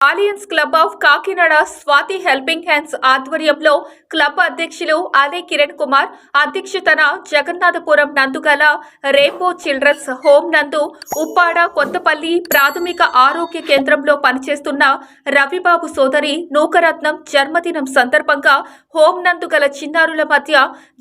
Alliance club of Kakinada Swathi helping hands ఆధ్వర్యంలో club అధ్యక్షులు ally Kiran Kumar అధ్యక్షతన జగన్నాథపురం నందుగల రేపో చిల్డ్రన్స్ హోమ్ నందు ఉప్పాడ కొత్తపల్లి ప్రాథమిక ఆరోగ్య కేంద్రంలో పనిచేస్తున్న రవిబాబు సోదరి నూకరత్నం జన్మదినం సందర్భంగా హోం నందు గల చిన్నారుల మధ్య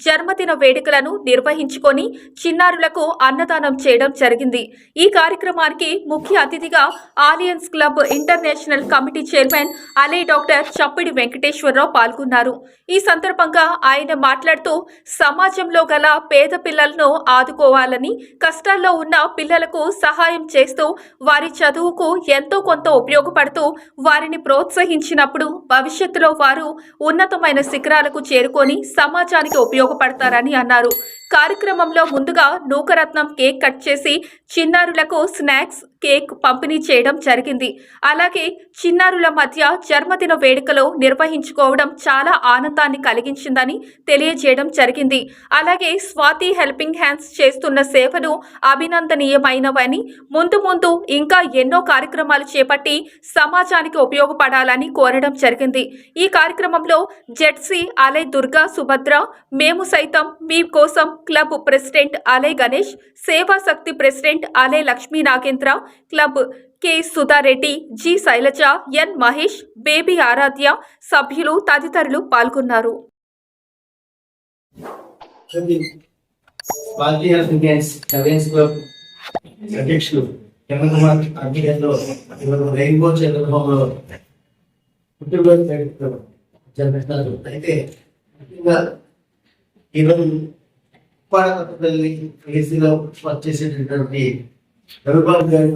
జన్మదిన వేడుకలను నిర్వహించుకొని చిన్నారులకు అన్నదానం చేయడం జరిగింది. ఈ కార్యక్రమానికి ముఖ్య అతిథిగా alliance club international committee chairman ally doctor Chappidi Venkateswararao పాల్గొన్నారు. ఈ సందర్భంగా ఆయన మాట్లాడుతూ సమాజంలో గల పేద పిల్లలను ఆదుకోవాలని కష్టాల్లో ఉన్న పిల్లలకు సహాయం చేస్తూ వారి చదువుకు ఎంతో కొంత ఉపయోగపడుతూ వారిని ప్రోత్సహించినప్పుడు భవిష్యత్తులో వారు ఉన్నతమైన శిఖరాలకు చేరుకొని సమాజానికి ఉపయోగపడతారని అన్నారు. కార్యక్రమంలో ముందుగా నూకరత్నం కేక్ కట్ చేసి చిన్నారులకు స్నాక్స్ కేక్ పంపిణీ చేయడం జరిగింది. అలాగే చిన్నారుల మధ్య జన్మదిన వేడుకలో నిర్వహించుకోవడం చాలా ఆనందాన్ని కలిగించిందని తెలియజేయడం జరిగింది. అలాగే స్వాతి హెల్పింగ్ హ్యాండ్స్ చేస్తున్న సేవలు అభినందనీయమైనవని ముందు ముందు ఇంకా ఎన్నో కార్యక్రమాలు చేపట్టి సమాజానికి ఉపయోగపడాలని కోరడం జరిగింది. ఈ కార్యక్రమంలో జెడ్సీ అలై దుర్గా సుభద్ర మేము సైతం మీ కోసం క్లబ్ ప్రెసిడెంట్ అలై Ganesh Seva Shakti president ally Lakshmi Nagendra club. K. Sudhareddy G. Sailaja N. Mahesh baby Aaradhya సభ్యులు తదితరులు పాల్గొన్నారు. ఈరోజు అయితే ఈరోజు చేసేటటువంటి రవిబాబు గారి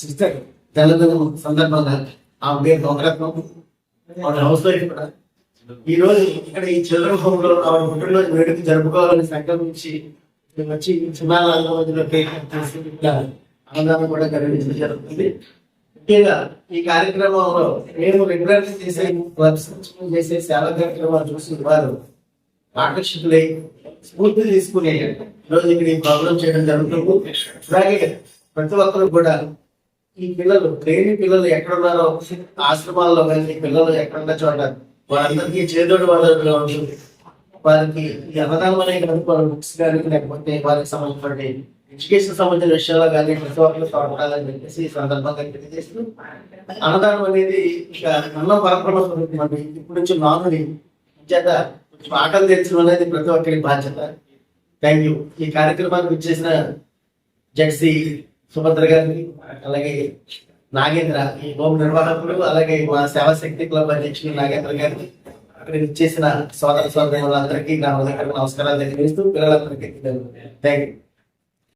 సిస్టర్ తెలంగాణ సందర్భంగా ఆమె పేరు నవరత్నం ఆవిడ హౌస్ వైఫ్ కూడా ఈ రోజు ఇక్కడ ఈ చిల్డ్రన్ హోమ్లో ఆవిడ పుట్టినరోజు వేడుక జరుపుకోవాలని సంకల్పించి వచ్చి ఈ రోజులో కేక్ చేసి ఇట్లా కూడా కలిగించడం జరుగుతుంది. ముఖ్యంగా ఈ కార్యక్రమంలో మేము రెగ్యులర్ చేసే క్లబ్స్ చేసే సేవా కార్యక్రమాలు చూసిన వారు ఆకర్షితులై స్ఫూర్తి తీసుకుని ఈరోజు ఇక్కడ ఈ ప్రాబ్లం చేయడం జరుగుతుంది. అలాగే ప్రతి ఒక్కరు కూడా ఈ పిల్లలు లేని పిల్లలు ఎక్కడున్నారో ఆశ్రమాల్లో కానీ పిల్లలు ఎక్కడున్న చోట వారందరికీ చేదోడు వాళ్ళ ఉంటుంది. వారికి ఈ అన్నదానం అనేది కనుక వాళ్ళ బుక్స్ కానీ లేకపోతే వారికి సంబంధించిన ఎడ్యుకేషన్ సంబంధించిన విషయాల్లో కానీ ప్రతి ఒక్కరు తోడ్పడాలని చెప్పేసి ఈ సందర్భంగా తెలియజేస్తూ అన్నదానం అనేది ఇక అన్నం పరక్రమ స్వరూపం ఇప్పటి నుంచి నానుడి చేత ఆటలు తెచ్చడం అనేది ప్రతి ఒక్కరి బాధ్యత. థ్యాంక్ యూ ఈ కార్యక్రమానికి వచ్చేసిన జడ్సీ సుభద్ర గారిని అలాగే నాగేంద్ర ఈ హోమ్ నిర్వాహకులు అలాగే మా సేవ శక్తి క్లబ్ అధ్యక్షులు నాగేంద్ర గారిని అక్కడ ఇచ్చేసిన సోదర సోదరులందరికీ నా హృదయపూర్వక నమస్కారాలు తెలియజేస్తూ పిల్లలందరికీ థ్యాంక్ యూ